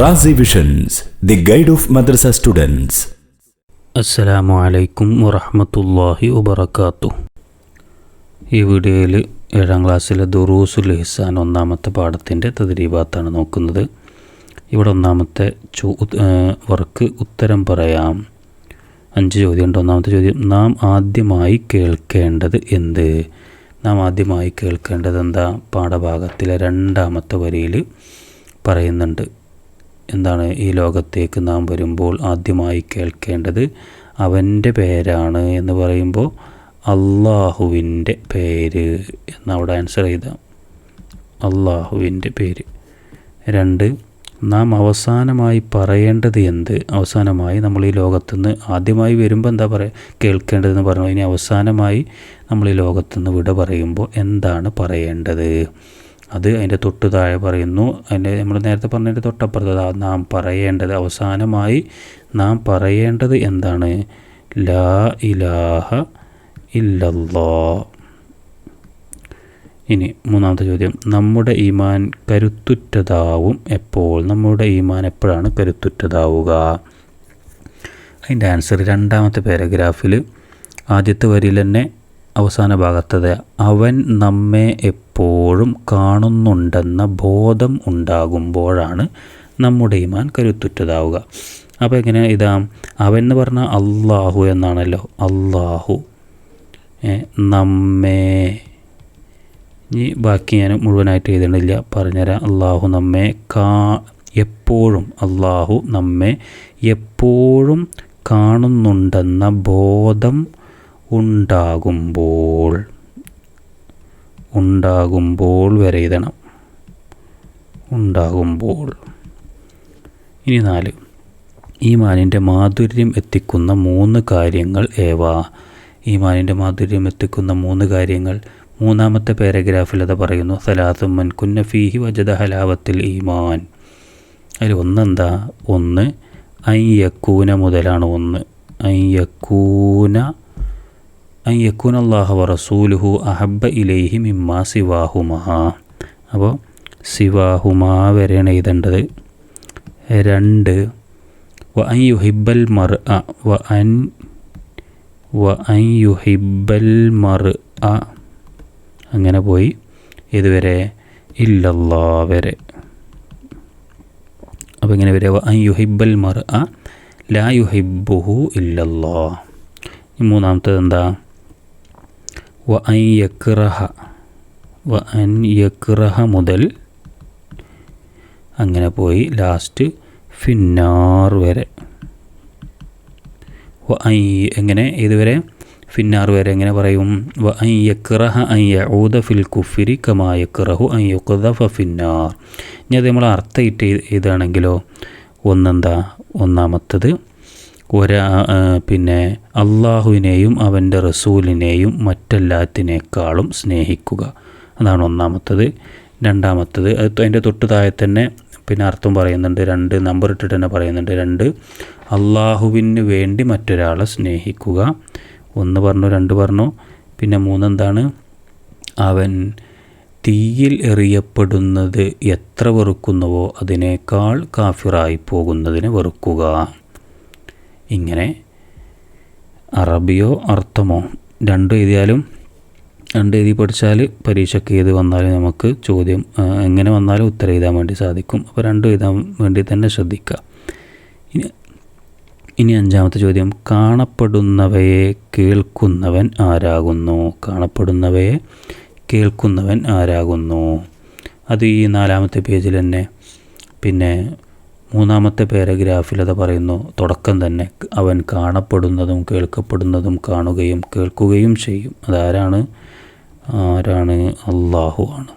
Razi visions the guide of madrasa students അസ്സലാമു അലൈക്കും വറഹ്മത്തുള്ളാഹി വബറകാത്തു ഈ വീഡിയോയിൽ ഏഴാം ക്ലാസ്സിലെ ദുറൂസുൽ ഹിസാൻ ഒന്നാമത്തെ പാഠത്തിന്റെ തദ്രീബാത്താണ് നോക്കുന്നത്. ഇവിടെ ഒന്നാമത്തെ ചോ വർക്ക് ഉത്തരം പറയാം. അഞ്ച് ചോദ്യമുണ്ട്. ഒന്നാമത്തെ ചോദ്യം നാം ആദ്യമായി കേൾക്കേണ്ടത് എന്ത്? നാം ആദ്യമായി കേൾക്കേണ്ടത് എന്താ? പാഠഭാഗത്തിലെ രണ്ടാമത്തെ വരിയിൽ പറയുന്നുണ്ട്. എന്താണ് ഈ ലോകത്തേക്ക് നാം വരുമ്പോൾ ആദ്യമായി കേൾക്കേണ്ടത്? അവന്റെ പേരാണ് എന്ന് പറയുമ്പോൾ അള്ളാഹുവിന്റെ പേര് എന്നവിടെ ആൻസർ ചെയ്താം. അള്ളാഹുവിന്റെ പേര്. രണ്ട് നാം അവസാനമായി പറയേണ്ടത് എന്ത്? അവസാനമായി നമ്മൾ ഈ ലോകത്തുനിന്ന് ആദ്യമായി വരുമ്പോൾ എന്താ പറയുക കേൾക്കേണ്ടതെന്ന് പറഞ്ഞു. ഇനി അവസാനമായി നമ്മൾ ഈ ലോകത്തുനിന്ന് വിട പറയുമ്പോൾ എന്താണ് പറയേണ്ടത്? അത് അതിന്റെ തൊട്ട് താഴെ പറയുന്നു. അതിന്റെ നമ്മൾ നേരത്തെ പറഞ്ഞതിന്റെ തൊട്ടപ്പുറത്ത് നാം പറയേണ്ടത് അവസാനമായി നാം പറയേണ്ടത് എന്താണ്? ലാ ഇലാഹ ഇല്ലല്ലോ ഇനി മൂന്നാമത്തെ ചോദ്യം. നമ്മുടെ ഈമാൻ കരുത്തുറ്റതാവും എപ്പോൾ? നമ്മുടെ ഈമാൻ എപ്പോഴാണ് കരുത്തുറ്റതാവുക? അതിന്റെ ആൻസർ രണ്ടാമത്തെ പാരഗ്രാഫിൽ ആദ്യത്തെ വരിയിൽ തന്നെ അവസാന ഭാഗത്തത് അവൻ നമ്മെ എപ്പോഴും കാണുന്നുണ്ടെന്ന ബോധം ഉണ്ടാകുമ്പോഴാണ് നമ്മുടെ ഈമാൻ കരുത്തുറ്റതാവുക. അപ്പോൾ എങ്ങനെ? ഇതാ അവൻ എന്ന് പറഞ്ഞാൽ അള്ളാഹു എന്നാണല്ലോ. അള്ളാഹു നമ്മെ. ഇനി ബാക്കി ഞാൻ മുഴുവനായിട്ട് എഴുതണില്ല. പറഞ്ഞുതരാം. അള്ളാഹു നമ്മെ കാ എപ്പോഴും അള്ളാഹു നമ്മെ എപ്പോഴും കാണുന്നുണ്ടെന്ന ബോധം ഉണ്ടാകുമ്പോൾ ഉണ്ടാകുമ്പോൾ വരെ എഴുതണം. ഉണ്ടാകുമ്പോൾ. ഇനി നാല്. ഈ മാനിന്റെ മാധുര്യം എത്തിക്കുന്ന മൂന്ന് കാര്യങ്ങൾ ഏവ? മാനിന്റെ മാധുര്യം എത്തിക്കുന്ന മൂന്ന് കാര്യങ്ങൾ മൂന്നാമത്തെ പാരഗ്രാഫിൽ അത് പറയുന്നു. സലാസുമ്മൻ കുന്ന ഫീഹി വജദ ഹലാവത്തിൽ ഈമാൻ. അതിൽ ഒന്നെന്താ? ഒന്ന് ഐ യക്കൂന മുതലാണ് ഒന്ന്. ഐ യക്കൂന യക്കൂൻ അള്ളാഹു റസൂലുഹു അഹബ്ബ ഇലൈഹി മിമ്മ സിവാഹുമാ അപ്പോൾ സിവാഹുമ വരെയാണ് എഴുതേണ്ടത്. രണ്ട് വ അൻ യുഹിബൽ മർ അ വ അൻ വ അൻ യുഹിബൽ മർ അ അങ്ങനെ പോയി. ഇതുവരെ ഇല്ലല്ലാ വരെ. അപ്പോൾ ഇങ്ങനെ വരെ അൻ യുഹിബൽ മർ അ ലാ യുഹിബുഹു ഇല്ലല്ലാ. മൂന്നാമത്തത് എന്താ? വ അൻ യക്റഹ വ അൻ യക്റഹ മുതൽ അങ്ങനെ പോയി ലാസ്റ്റ് ഫിന്നാർ വരെ. വ ഐ എങ്ങനെ ഇതുവരെ ഫിന്നാർ വരെ എങ്ങനെ പറയും? വ ഐ യക്റഹ ഐ യഊദ ഫിൽ കുഫിരി കമാ യക്റഹു ഐ യുഖദഫ ഫിന്നാർ. ഇനി അത് നമ്മൾ അർത്ഥം ഇട്ട് ഇതാണെങ്കിലോ ഒന്നെന്താ? ഒന്നാമത്തത് ഒരാ പിന്നെ അള്ളാഹുവിനെയും അവന്റെ റസൂലിനെയും മറ്റെല്ലാത്തിനേക്കാളും സ്നേഹിക്കുക. അതാണ് ഒന്നാമത്തത്. രണ്ടാമത്തത് അത് അതിന്റെ തൊട്ട് താഴെ തന്നെ പിന്നെ അർത്ഥം പറയുന്നുണ്ട് രണ്ട് നമ്പർ ഇട്ടിട്ട് തന്നെ പറയുന്നുണ്ട് രണ്ട് അള്ളാഹുവിന് വേണ്ടി മറ്റൊരാളെ സ്നേഹിക്കുക. ഒന്ന് പറഞ്ഞു രണ്ട് പറഞ്ഞു. പിന്നെ മൂന്നെന്താണ്? അവൻ തീയിൽ എറിയപ്പെടുന്നത് എത്ര വെറുക്കുന്നുവോ അതിനേക്കാൾ കാഫിറായി പോകുന്നതിനെ വെറുക്കുക. ഇങ്ങനെ അറബിയോ അർത്ഥമോ രണ്ട് എഴുതിയാലും രണ്ട് എഴുതി പഠിച്ചാൽ പരീക്ഷയ്ക്ക് ഏത് വന്നാലും നമുക്ക് ചോദ്യം എങ്ങനെ വന്നാലും ഉത്തരം എഴുതാൻ വേണ്ടി സാധിക്കും. അപ്പോൾ രണ്ടും എഴുതാൻ വേണ്ടി തന്നെ ശ്രദ്ധിക്കുക. ഇനി ഇനി അഞ്ചാമത്തെ ചോദ്യം. കാണപ്പെടുന്നവയെ കേൾക്കുന്നവൻ ആരാകുന്നു? കാണപ്പെടുന്നവയെ കേൾക്കുന്നവൻ ആരാകുന്നു? അത് ഈ നാലാമത്തെ പേജിൽ തന്നെ. പിന്നെ മൂന്നാമത്തെ പാരഗ്രാഫിൽ അത് പറയുന്നു തുടക്കം തന്നെ അവൻ കാണപ്പെടുന്നതും കേൾക്കപ്പെടുന്നതും കാണുകയും കേൾക്കുകയും ചെയ്യും. അതാരാണ്? ആരാണ്? അള്ളാഹു ആണ്.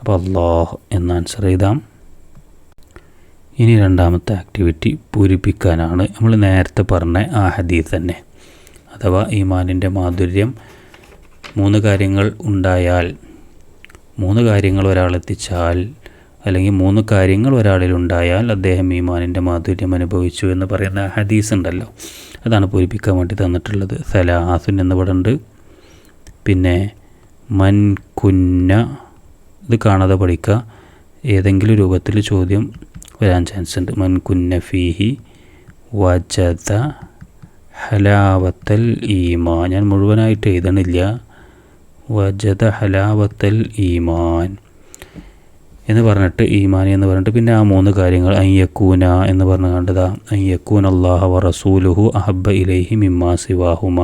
അപ്പോൾ അള്ളാഹു എന്ന ആൻസർ ചെയ്താം ഇനി രണ്ടാമത്തെ ആക്ടിവിറ്റി പൂരിപ്പിക്കാനാണ്. നമ്മൾ നേരത്തെ പറഞ്ഞ ആ ഹദീസ് തന്നെ. അഥവാ ഈമാനിന്റെ മാധുര്യം മൂന്ന് കാര്യങ്ങൾ ഉണ്ടായാൽ മൂന്ന് കാര്യങ്ങൾ ഒരാൾ എത്തിച്ചാൽ അല്ലെങ്കിൽ മൂന്ന് കാര്യങ്ങൾ ഒരാളിൽ ഉണ്ടായാൽ അദ്ദേഹം ഈമാനിന്റെ മാധുര്യം അനുഭവിച്ചു എന്ന് പറയുന്ന ഹദീസ് ഉണ്ടല്ലോ. അതാണ് പൂരിപ്പിക്കാൻ വേണ്ടി തന്നിട്ടുള്ളത്. സലാഹാസുൻ എന്ന് പടമുണ്ട് പിന്നെ മൻ കുന്ന ഇത് കാണാതെ പഠിക്കുക. ഏതെങ്കിലും രൂപത്തിൽ ചോദ്യം വരാൻ ചാൻസ് ഉണ്ട്. മൻ കുന്ന ഫീഹി വജത ഹലാവത്തൽ ഈമാൻ ഞാൻ മുഴുവനായിട്ട് എഴുതണില്ല. വജത ഹലാവത്തൽ ഈമാൻ. എന്ന് പറഞ്ഞിട്ട് ഈമാനി എന്ന് പറഞ്ഞിട്ട് പിന്നെ ആ മൂന്ന് കാര്യങ്ങൾ അയ്യക്കൂന എന്ന് പറഞ്ഞു കണ്ടതാ. അയ്യക്കൂൻ അള്ളാഹ വ റസൂലുഹു അഹബ്ബ ഇലൈഹി മിമ്മാ സിവാഹുമ.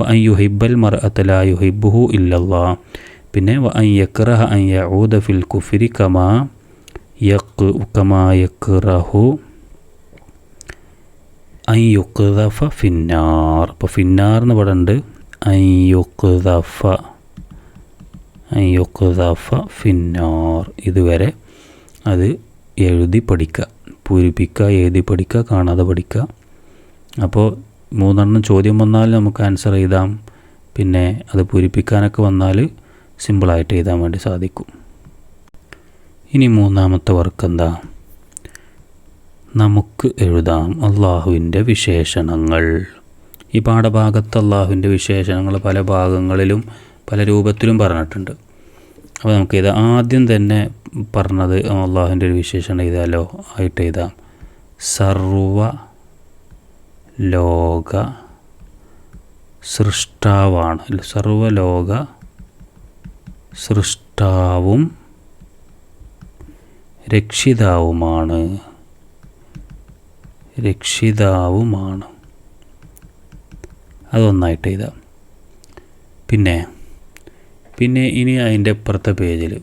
വ അൻ യുഹിബ്ബൽ മർഅത്ത ലാ യുഹിബ്ബുഹു ഇല്ലല്ലാ. പിന്നെ വ അൻ യഊദ ഫിൽ കുഫ്രി കമാ യക് കമാ യക്റഹു അൻ യുഖ്ദഫ ഫിന്നാർ. അപ്പോൾ ഫിന്നാർ എന്ന് പറയുന്നുണ്ട് അൻ യുഖ്ദഫ ഫിന്നാർ. ഇതുവരെ അത് എഴുതി പഠിക്കുക പൂരിപ്പിക്കുക എഴുതി പഠിക്കുക കാണാതെ പഠിക്കുക അപ്പോൾ മൂന്നെണ്ണം ചോദ്യം വന്നാൽ നമുക്ക് ആൻസർ എഴുതാം. പിന്നെ അത് പൂരിപ്പിക്കാനൊക്കെ വന്നാൽ സിമ്പിളായിട്ട് എഴുതാൻ വേണ്ടി സാധിക്കും. ഇനി മൂന്നാമത്തെ വർക്ക് എന്താ? നമുക്ക് എഴുതാം അള്ളാഹുവിന്റെ വിശേഷണങ്ങൾ. ഈ പാഠഭാഗത്ത് അള്ളാഹുവിന്റെ വിശേഷണങ്ങൾ പല ഭാഗങ്ങളിലും പല രൂപത്തിലും പറഞ്ഞിട്ടുണ്ട്. അപ്പോൾ നമുക്ക് ഇത് ആദ്യം തന്നെ പറഞ്ഞത് അള്ളാഹുവിന്റെ ഒരു വിശേഷണം എഴുതാലോ? ആയിട്ട് എഴുതാം. സർവ ലോക സൃഷ്ടാവാണ്. സർവലോക സൃഷ്ടാവും രക്ഷിതാവുമാണ്. രക്ഷിതാവുമാണ്. അതൊന്നായിട്ട് എഴുതാം. പിന്നെ പിന്നെ ഇനി അതിന്റെ അപ്പുറത്തെ പേജിൽ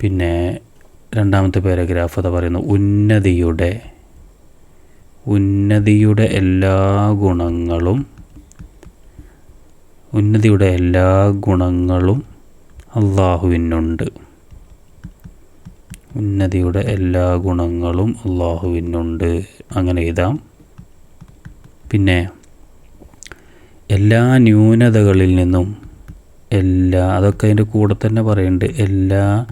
പിന്നെ രണ്ടാമത്തെ പാരഗ്രാഫ് അത് പറയുന്നു ഉന്നതിയുടെ ഉന്നതിയുടെ എല്ലാ ഗുണങ്ങളും ഉന്നതിയുടെ എല്ലാ ഗുണങ്ങളും അള്ളാഹുവിനുണ്ട്. ഉന്നതിയുടെ എല്ലാ ഗുണങ്ങളും അള്ളാഹുവിനുണ്ട്. അങ്ങനെ എഴുതാം. പിന്നെ എല്ലാ ന്യൂനതകളിൽ നിന്നും എല്ലാ അതൊക്കെ അതിന്റെ കൂടെ തന്നെ പറയുന്നുണ്ട് എല്ലാ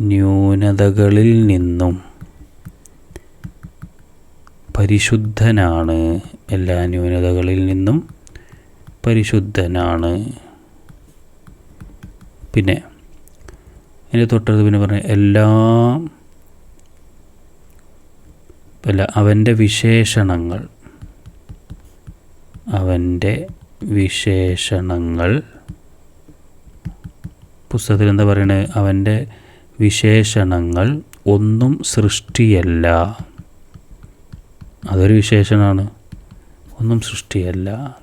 ന്യൂനതകളിൽ നിന്നും പരിശുദ്ധനാണ്. എല്ലാ ന്യൂനതകളിൽ നിന്നും പരിശുദ്ധനാണ്. പിന്നെ അതിന്റെ തൊട്ടടുത്ത് പിന്നെ പറഞ്ഞ എല്ലാ അല്ല അവന്റെ വിശേഷണങ്ങൾ. അവന്റെ വിശേഷണങ്ങൾ പുസ്തകത്തിൽ എന്താ പറയണേ? അവന്റെ വിശേഷണങ്ങൾ ഒന്നും സൃഷ്ടിയല്ല. അതൊരു വിശേഷണമാണ്. ഒന്നും സൃഷ്ടിയല്ല.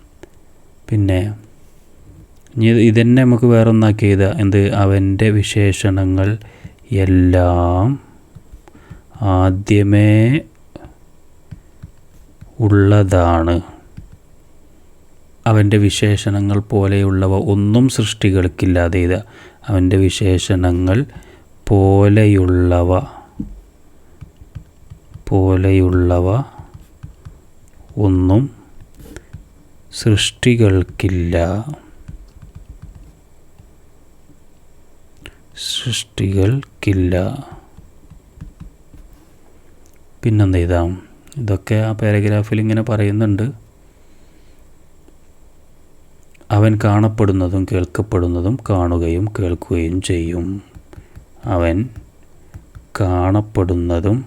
പിന്നെ ഇതന്നെ നമുക്ക് വേറെ ഒന്നാക്കി ചെയ്ത എന്ത്? അവന്റെ വിശേഷണങ്ങൾ എല്ലാം ആദ്യമേ ഉള്ളതാണ്. അവന്റെ വിശേഷണങ്ങൾ പോലെയുള്ളവ ഒന്നും സൃഷ്ടികൾക്കില്ലാതെ ഇത് അവന്റെ വിശേഷണങ്ങൾ പോലെയുള്ളവ പോലെയുള്ളവ ഒന്നും സൃഷ്ടികൾക്കില്ല. സൃഷ്ടികൾക്കില്ല. പിന്നെന്ത് ചെയ്താം ഇതൊക്കെ ആ പാരഗ്രാഫിൽ ഇങ്ങനെ പറയുന്നുണ്ട്. അവൻ കാണപ്പെടുന്നതും കേൾക്കപ്പെടുന്നതും കാണുകയും കേൾക്കുകയും ചെയ്യും. അവൻ കാണപ്പെടുന്നതും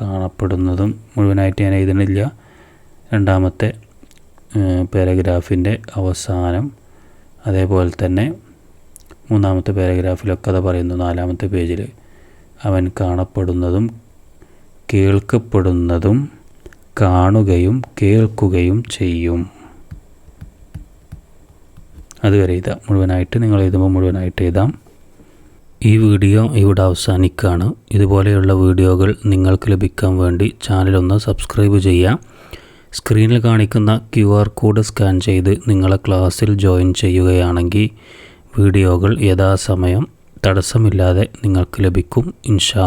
കാണപ്പെടുന്നതും മുഴുവനായിട്ട് ഞാൻ എഴുതണില്ല രണ്ടാമത്തെ പാരഗ്രാഫിന്റെ അവസാനം അതേപോലെ തന്നെ മൂന്നാമത്തെ പാരഗ്രാഫിലൊക്കെ അത് പറയുന്നു. നാലാമത്തെ പേജിൽ അവൻ കാണപ്പെടുന്നതും കേൾക്കപ്പെടുന്നതും കാണുകയും കേൾക്കുകയും ചെയ്യും. അതുവരെ എഴുതാം മുഴുവനായിട്ട് നിങ്ങൾ എഴുതുമ്പോൾ മുഴുവനായിട്ട് എഴുതാം. ഈ വീഡിയോ ഇവിടെ അവസാനിക്കുകയാണ്. ഇതുപോലെയുള്ള വീഡിയോകൾ നിങ്ങൾക്ക് ലഭിക്കാൻ വേണ്ടി ചാനലൊന്ന് സബ്സ്ക്രൈബ് ചെയ്യുക. സ്ക്രീനിൽ കാണിക്കുന്ന ക്യു ആർ കോഡ് സ്കാൻ ചെയ്ത് നിങ്ങളെ ക്ലാസ്സിൽ ജോയിൻ ചെയ്യുകയാണെങ്കിൽ വീഡിയോകൾ യഥാസമയം തടസ്സമില്ലാതെ നിങ്ങൾക്ക് ലഭിക്കും ഇൻഷാ